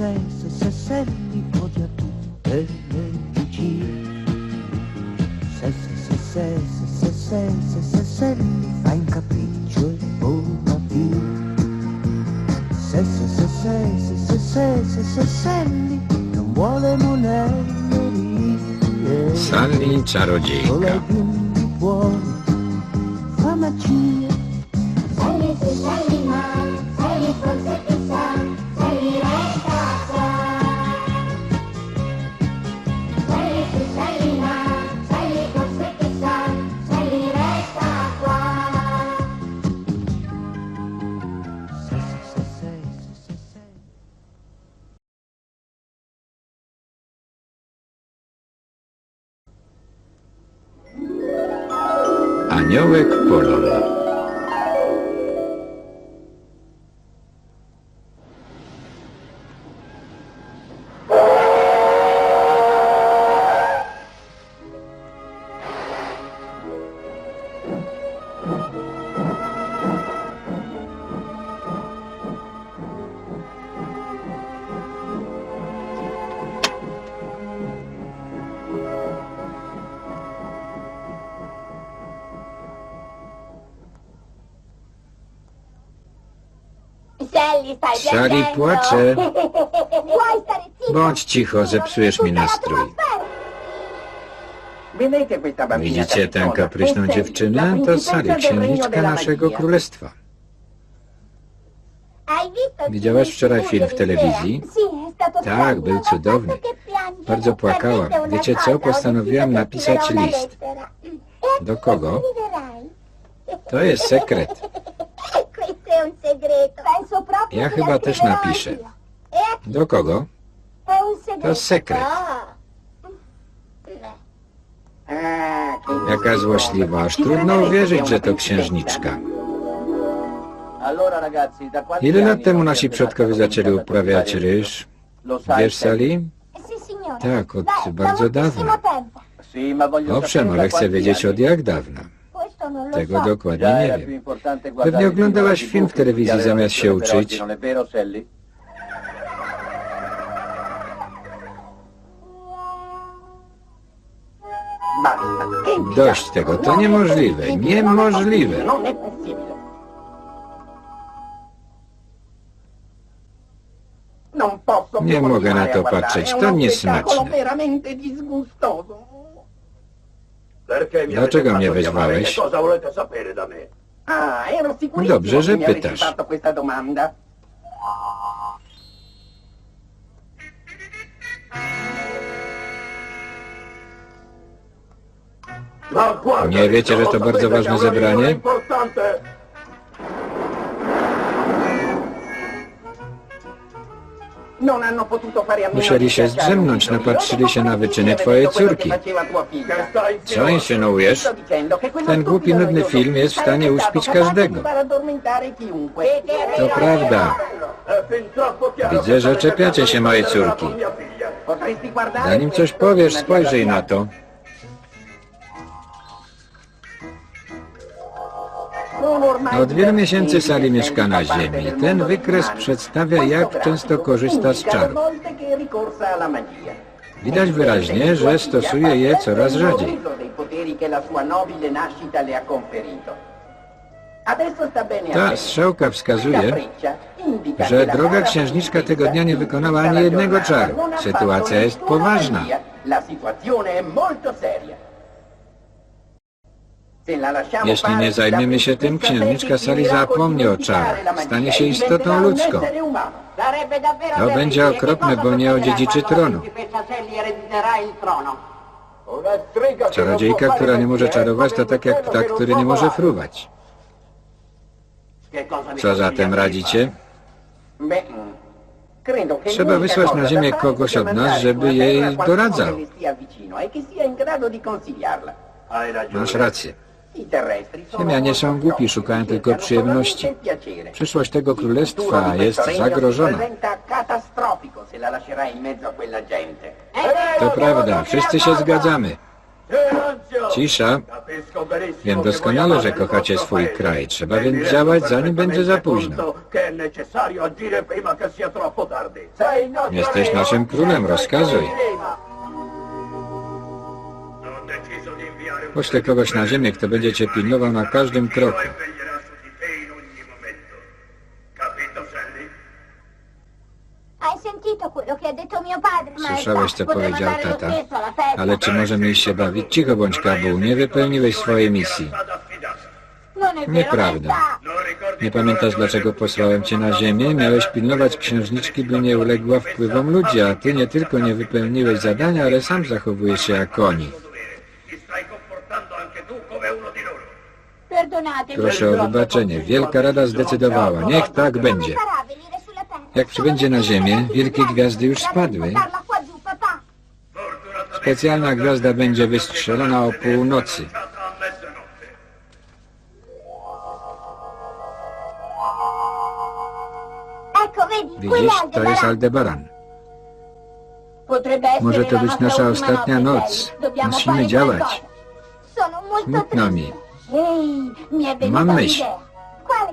se, se, se, se, li odia tutte le bugie. Se, se, se, se, se, se, se, se, se, se, li fa in capriccio e vola via. Se, se, se, se, se, se, se, se, se, se, li non vuole. Sally Solo czarodziejka. ai bimbi buoni fa Sari płacze. Bądź cicho, zepsujesz mi nastrój. Widzicie tę kapryśną dziewczynę? To Sari, księżniczka naszego królestwa. Widziałaś wczoraj film w telewizji? Tak, był cudowny. Bardzo płakałam. Wiecie co? Postanowiłam napisać list. Do kogo? To jest sekret. Ja chyba też napiszę. Do kogo? To sekret. Jaka złośliwa, aż trudno uwierzyć, że to księżniczka. Ile lat temu nasi przodkowie zaczęli uprawiać ryż? Wiesz, signore. Tak, od bardzo dawna. Owszem, ale chcę wiedzieć od jak dawna. Tego dokładnie nie wiem. Pewnie oglądałaś film w telewizji zamiast się uczyć. Dość tego, to niemożliwe, niemożliwe. Nie mogę na to patrzeć, to niesmaczne. Dlaczego mnie wezwałeś? Dobrze, że pytasz. Nie wiecie, że to bardzo ważne zebranie? Musieli się zdrzemnąć, napatrzyli się na wyczyny twojej córki. Co insynuujesz? Ten głupi, nudny film jest w stanie uśpić każdego. To prawda. Widzę, że czepiacie się mojej córki. Zanim coś powiesz, spojrzyj na to. Od wielu miesięcy Sally mieszka na ziemi. Ten wykres przedstawia, jak często korzysta z czarów. Widać wyraźnie, że stosuje je coraz rzadziej. Ta strzałka wskazuje, że droga księżniczka tego dnia nie wykonała ani jednego czaru. Sytuacja jest poważna. La situazione è molto seria. Jeśli nie zajmiemy się tym, księżniczka Sali zapomni o czarach. Stanie się istotą ludzką. To będzie okropne, bo nie odziedziczy tronu. Czarodziejka, która nie może czarować, to tak jak ptak, który nie może fruwać. Co zatem radzicie? Trzeba wysłać na ziemię kogoś od nas, żeby jej doradzał. Masz rację. Ziemianie są głupi, szukają tylko przyjemności. Przyszłość tego królestwa jest zagrożona. To prawda, wszyscy się zgadzamy. Cisza. Wiem doskonale, że kochacie swój kraj. Trzeba więc działać, zanim będzie za późno. Jesteś naszym królem, rozkazuj. Poślę kogoś na ziemię, kto będzie cię pilnował na każdym kroku. Słyszałeś, co powiedział tata. Ale czy możemy iść się bawić? Cicho bądź, Kabu. Nie wypełniłeś swojej misji. Nieprawda. Nie pamiętasz, dlaczego posłałem cię na ziemię? Miałeś pilnować księżniczki, by nie uległa wpływom ludzi, a ty nie tylko nie wypełniłeś zadania, ale sam zachowujesz się jak oni. Proszę o wybaczenie. Wielka Rada zdecydowała. Niech tak będzie. Jak przybędzie na ziemię, wielkie gwiazdy już spadły. Specjalna gwiazda będzie wystrzelona o północy. Widzisz, to jest Aldebaran. Może to być nasza ostatnia noc. Musimy działać. Smutno mi. Mam myśl.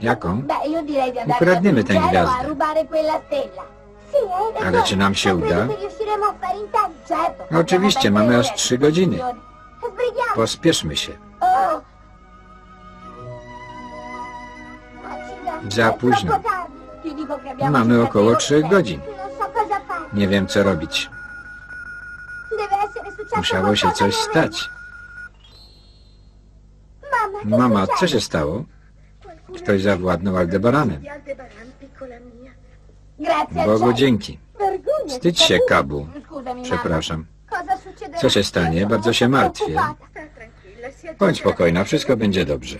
Jaką? Ukradniemy tę gwiazdę. ragione. Ale czy nam się uda? No oczywiście, mamy aż trzy godziny. Pospieszmy się. Oh, Za późno. Mamy około trzech ore. godzin. Nie wiem, co robić. Musiało się coś stać. Mama, co się stało? Ktoś zawładnął Aldebaranem. Bogu dzięki. Wstydź się, Kabu. Przepraszam. Co się stanie? Bardzo się martwię. Bądź spokojna, wszystko będzie dobrze.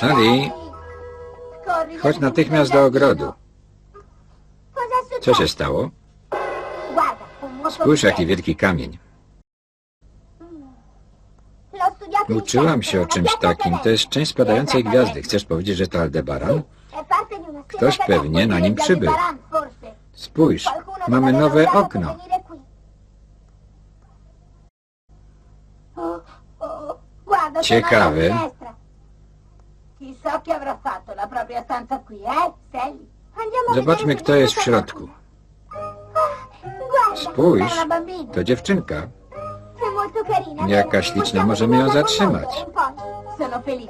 Corri, chodź natychmiast do ogrodu. Co się stało? Spójrz, jaki wielki kamień. Uczyłam się o czymś takim. To jest część spadającej gwiazdy. Chcesz powiedzieć, że to Aldebaran? Ktoś pewnie na nim przybył. Spójrz, mamy nowe okno. Ciekawe. Chi avrà fatto la propria stanza qui, eh, Sally? Andiamo a Zobaczmy, kto jest w środku. Guarda, Spójrz, to dziewczynka. Jaka śliczna, możemy ją zatrzymać.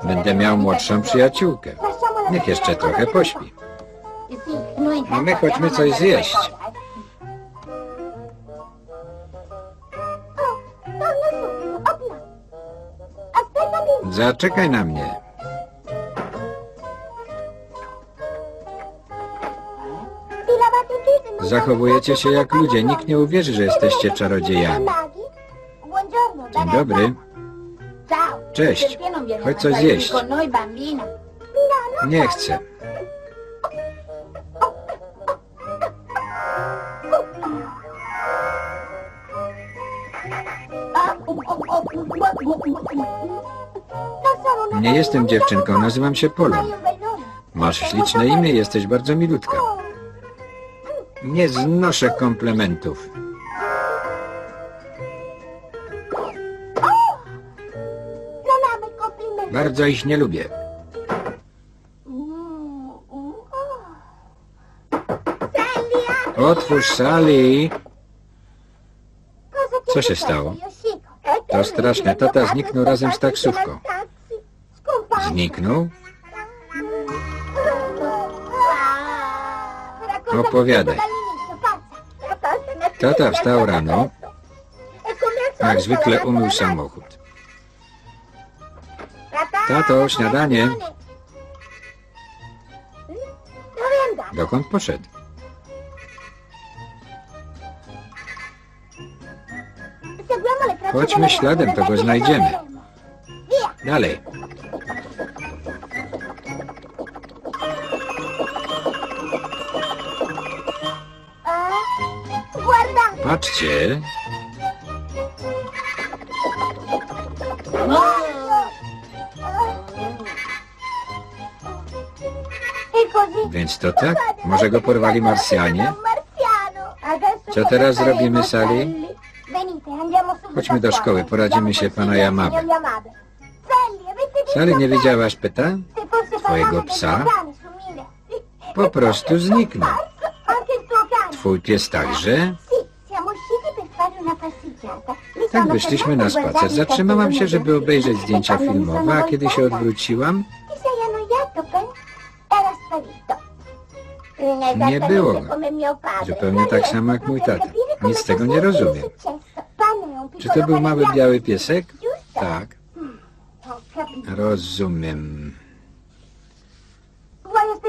Będę miał młodszą przyjaciółkę. Niech jeszcze trochę pośpi. intanto A my chodźmy coś zjeść. eh. Oh. Aspettami. Zaczekaj na mnie. Zachowujecie się jak ludzie. Nikt nie uwierzy, że jesteście czarodziejami. Dzień dobry. Cześć. Chodź coś zjeść. Nie chcę. Nie jestem dziewczynką, nazywam się Polą. Masz śliczne imię, jesteś bardzo milutka. Nie znoszę komplementów. Bardzo ich nie lubię. Otwórz Sali! Co się stało? To straszne, tata zniknął razem z taksówką. Zniknął? Opowiadaj. Tata wstał rano, jak zwykle umył samochód. Tato, śniadanie. Dokąd poszedł? Chodźmy śladem, to go znajdziemy. Dalej. Patrzcie, così? więc to tak? Może go porwali Marsjanie? Co teraz zrobimy, Sally? Chodźmy Chodźmy do szkoły, poradzimy się pana Yamabe. Sali, nie widziałaś pyta? twojego psa? Po prostu zniknął. Twój pies także? Tak wyszliśmy na spacer. Zatrzymałam się, żeby obejrzeć zdjęcia filmowe, a kiedy się odwróciłam, Nie było go. Zupełnie tak samo jak mój tata. Nic z tego nie rozumiem. Czy to był mały biały piesek? Tak, rozumiem.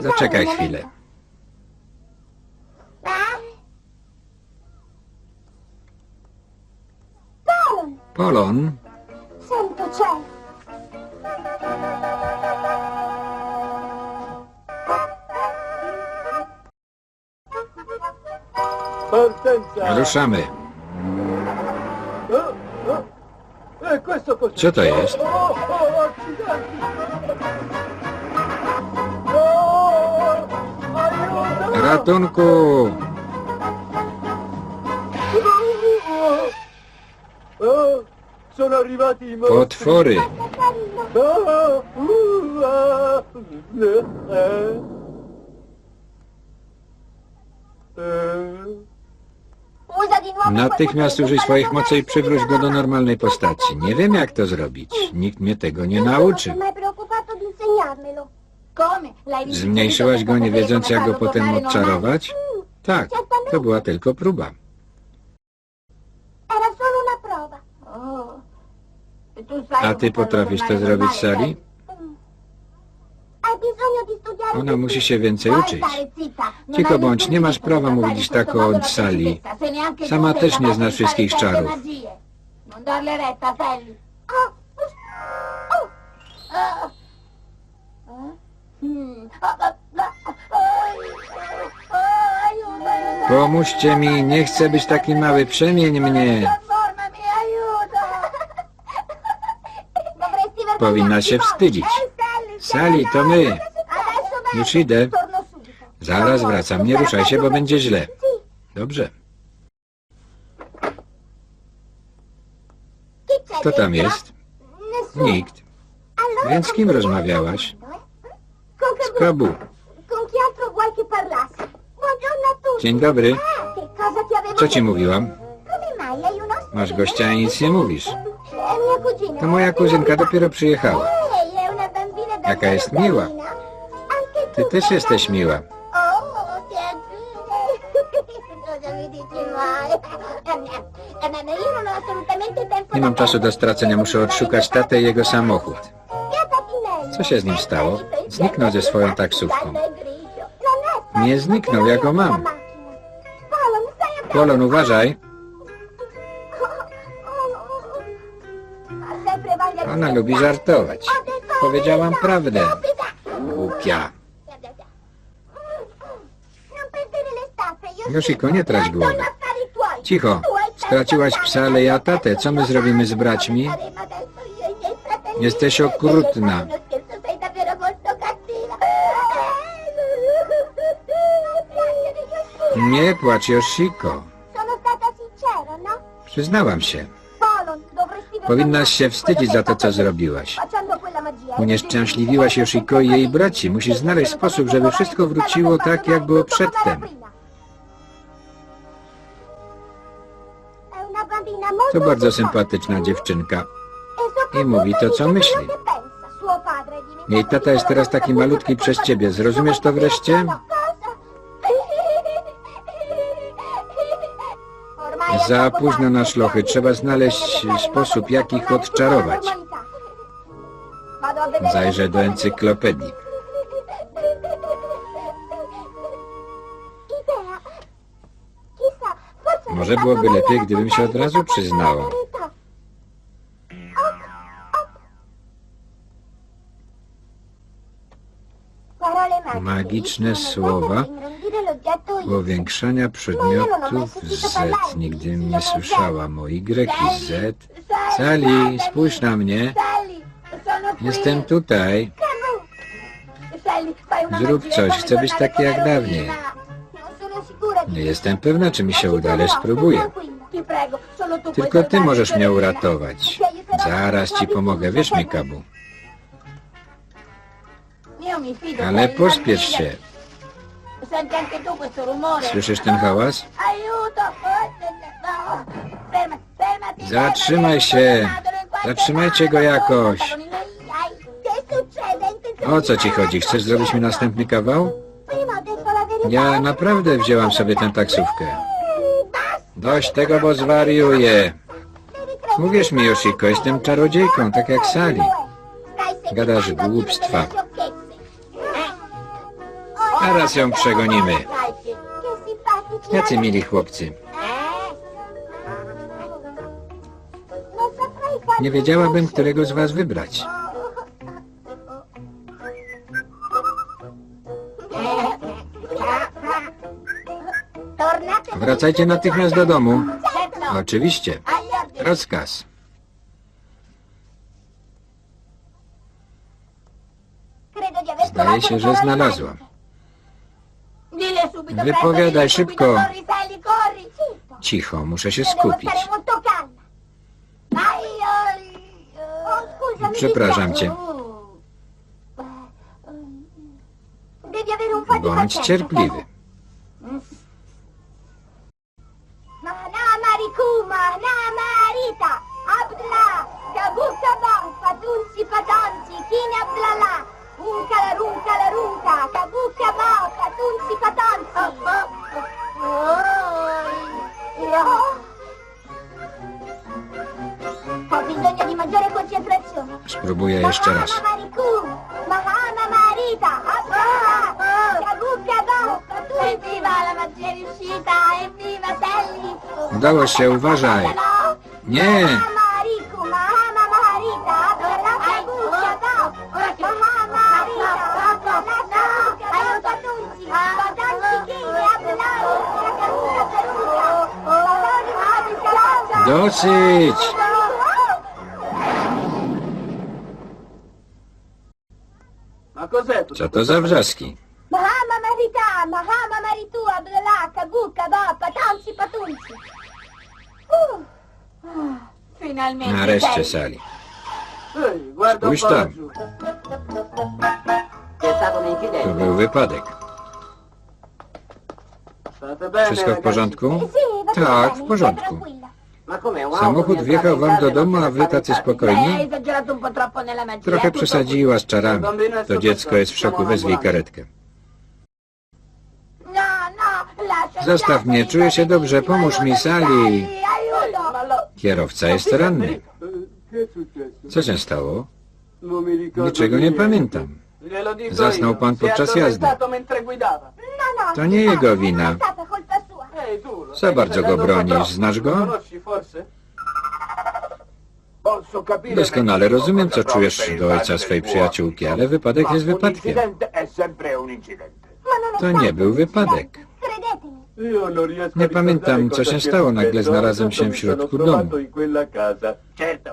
Zaczekaj chwilę. Polon, Sento c'è. Partenza! ruszamy. Questo cos'è? Co to jest? Ratunku! Potwory! Oh, uh, ah, eh. Eh. Natychmiast użyj swoich mocy i przywróć go do normalnej postaci. Nie wiem jak to zrobić. Nikt mnie tego nie nauczy. Zmniejszyłaś go nie wiedząc jak go potem odczarować? Tak, to była tylko próba. A ty potrafisz to zrobić, studiare Ona musi się więcej uczyć. Cicho bądź, nie masz prawa mówić tak o tu Sama też nie znasz wszystkich czarów. Pomóżcie mi, nie chcę być taki mały, przemień mnie. Powinnaś się wstydzić. Sally, to my. Już idę. Zaraz wracam, nie ruszaj się, bo będzie źle. Dobrze. Kto tam jest? Nikt. Więc z kim rozmawiałaś? Z Kabu. Dzień dobry. Co ci mówiłam? Masz gościa i nic nie mówisz. To moja kuzynka dopiero przyjechała. Jaka jest miła. Ty też jesteś miła. Nie mam czasu do stracenia, muszę odszukać tatę i jego samochód. Co się z nim stało? Zniknął ze swoją taksówką. Nie zniknął, ja go mam. Polon, uważaj. Ona lubi żartować. Powiedziałam prawdę. Głupia. Yoshiko, nie trać głowy. Cicho. Straciłaś psa, ale ja tatę. Co my zrobimy z braćmi? Jesteś okrutna. Nie płacz, Yoshiko. Przyznałam się. Powinnaś się wstydzić za to, co zrobiłaś. Unieszczęśliwiłaś Yoshiko i jej braci. Musisz znaleźć sposób, żeby wszystko wróciło tak, jak było przedtem. To bardzo sympatyczna dziewczynka. I mówi to, co myśli. Jej tata jest teraz taki malutki przez ciebie. Zrozumiesz to wreszcie? Za późno na szlochy. Trzeba znaleźć sposób, jak ich odczarować. Zajrzę do encyklopedii. Może byłoby lepiej, gdybym się od razu przyznała. Magiczne słowa powiększania przedmiotów Z. Nigdy nie słyszałam o Y i Z. Sali, spójrz na mnie. Jestem tutaj. Zrób coś, chcę być taki jak dawniej. Nie jestem pewna, czy mi się uda, ale spróbuję. Tylko ty możesz mnie uratować. Zaraz ci pomogę, wiesz mi, Kabu. Ale pospiesz się. Słyszysz ten hałas? Zatrzymaj się. Zatrzymajcie go jakoś. O co ci chodzi? Chcesz zrobić mi następny kawał? Ja naprawdę wzięłam sobie tę taksówkę. Dość tego, bo zwariuję. Uwierz mi, Yoshiko, jestem czarodziejką, tak jak Sali. Gadasz głupstwa. Zaraz ją przegonimy. Jacy mili chłopcy. Nie wiedziałabym, którego z was wybrać. Wracajcie natychmiast do domu. Oczywiście. Rozkaz. Zdaje się, że znalazłam. Wypowiadaj szybko. Cicho, muszę się skupić. Przepraszam cię. Bądź cierpliwy. Riuscita, evviva Sally. Udało się, uważaj. Nie! Dosyć! Co to za wrzaski? Mahama Marita, Mahama Maritu, Abdullah, Kagu, Kabab, Patansi, Patunsi. Uh. Finalmente. Nareszcie. Sali. Spójrz tam. To był wypadek. Wszystko w porządku? Tak, w porządku. Samochód wjechał wam do domu, a wy tacy spokojni? Trochę przesadziła z czarami. To dziecko jest w szoku, wezwij karetkę. No, no, Zostaw mnie, czuję się dobrze, pomóż mi, Sali. Kierowca jest ranny. Eh? Co się stało? Niczego nie pamiętam. Zasnął pan podczas jazdy. No, no, To nie jego wina. Stai bardzo go bronisz. Znasz go? Doskonale rozumiem, co czujesz do ojca swej przyjaciółki, ale wypadek jest wypadkiem. Ma non è To nie był wypadek. Nie pamiętam, co się stało. Nagle znalazłem się w środku domu.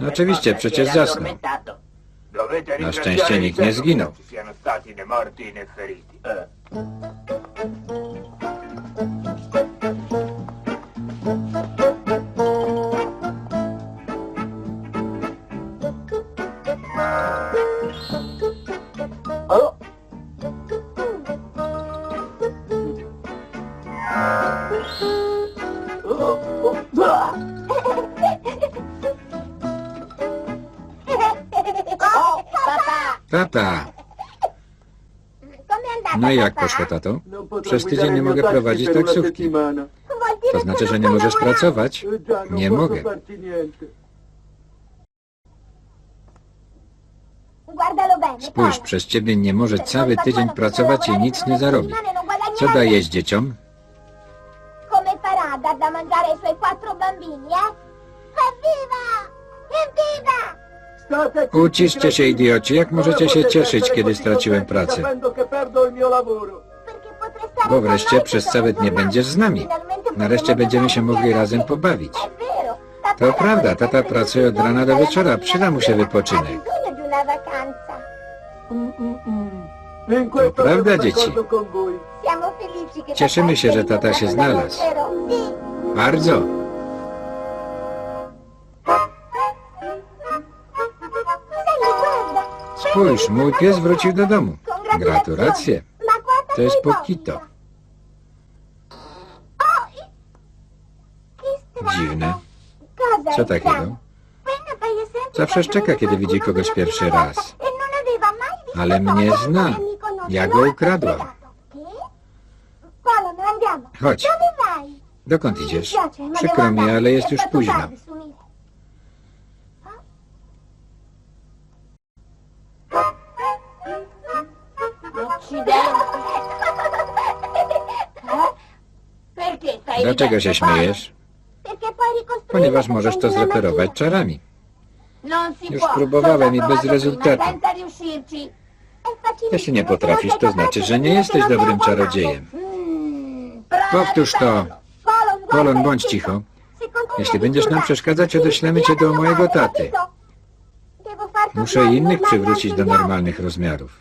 No oczywiście, przecież zasnął. Na szczęście nikt nie zginął. Tata, no i jak poszło, tato? Przez tydzień nie mogę prowadzić taksówki. To znaczy, że nie możesz pracować? Nie mogę. Spójrz, przez ciebie nie może cały tydzień pracować i nic nie zarobi. Co dajesz dzieciom? Da mangiare ai suoi quattro bambini, eh? Evviva! Evviva! Uciszcie się, idioci. Jak możecie się cieszyć, kiedy straciłem pracę? Bo wreszcie przez cały dnie będziesz z nami. Nareszcie będziemy się mogli razem pobawić. To prawda, tata pracuje od rana do wieczora. Przyda mu się wypoczynek. Questo prawda, dzieci. Cieszymy się, że tata się znalazł. Bardzo. Spójrz, mój pies wrócił do domu. Gratulacje. To jest Pokito. Dziwne. Co takiego? Zawsze szczeka, kiedy widzi kogoś pierwszy raz. Ale mnie zna. Ja go ukradłam. Chodź. Dokąd idziesz? Przykro mi, ale jest już późno. Dlaczego się śmiejesz? Ponieważ możesz to zreperować czarami. Już próbowałem i bez rezultatu. Jeśli nie potrafisz, to znaczy, że nie jesteś dobrym czarodziejem. Mm, prova Powtórz to. Polon, bądź cicho. Jeśli będziesz nam przeszkadzać, odeślemy cię do mojego taty. Muszę innych przywrócić do normalnych rozmiarów.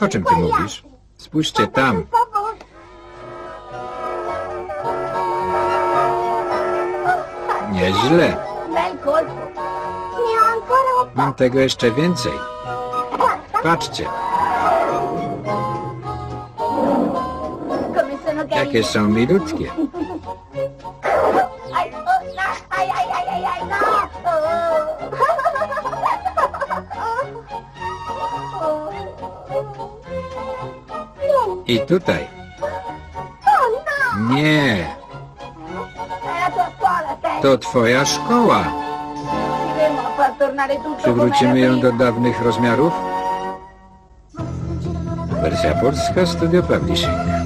O czym ty mówisz? Spójrzcie tam. Nieźle. Mam tego jeszcze więcej. Patrzcie, jakie są milutkie. I tutaj. Nie, to twoja szkoła. Przywrócimy ją do dawnych rozmiarów? Wersja polska Studio Publishing.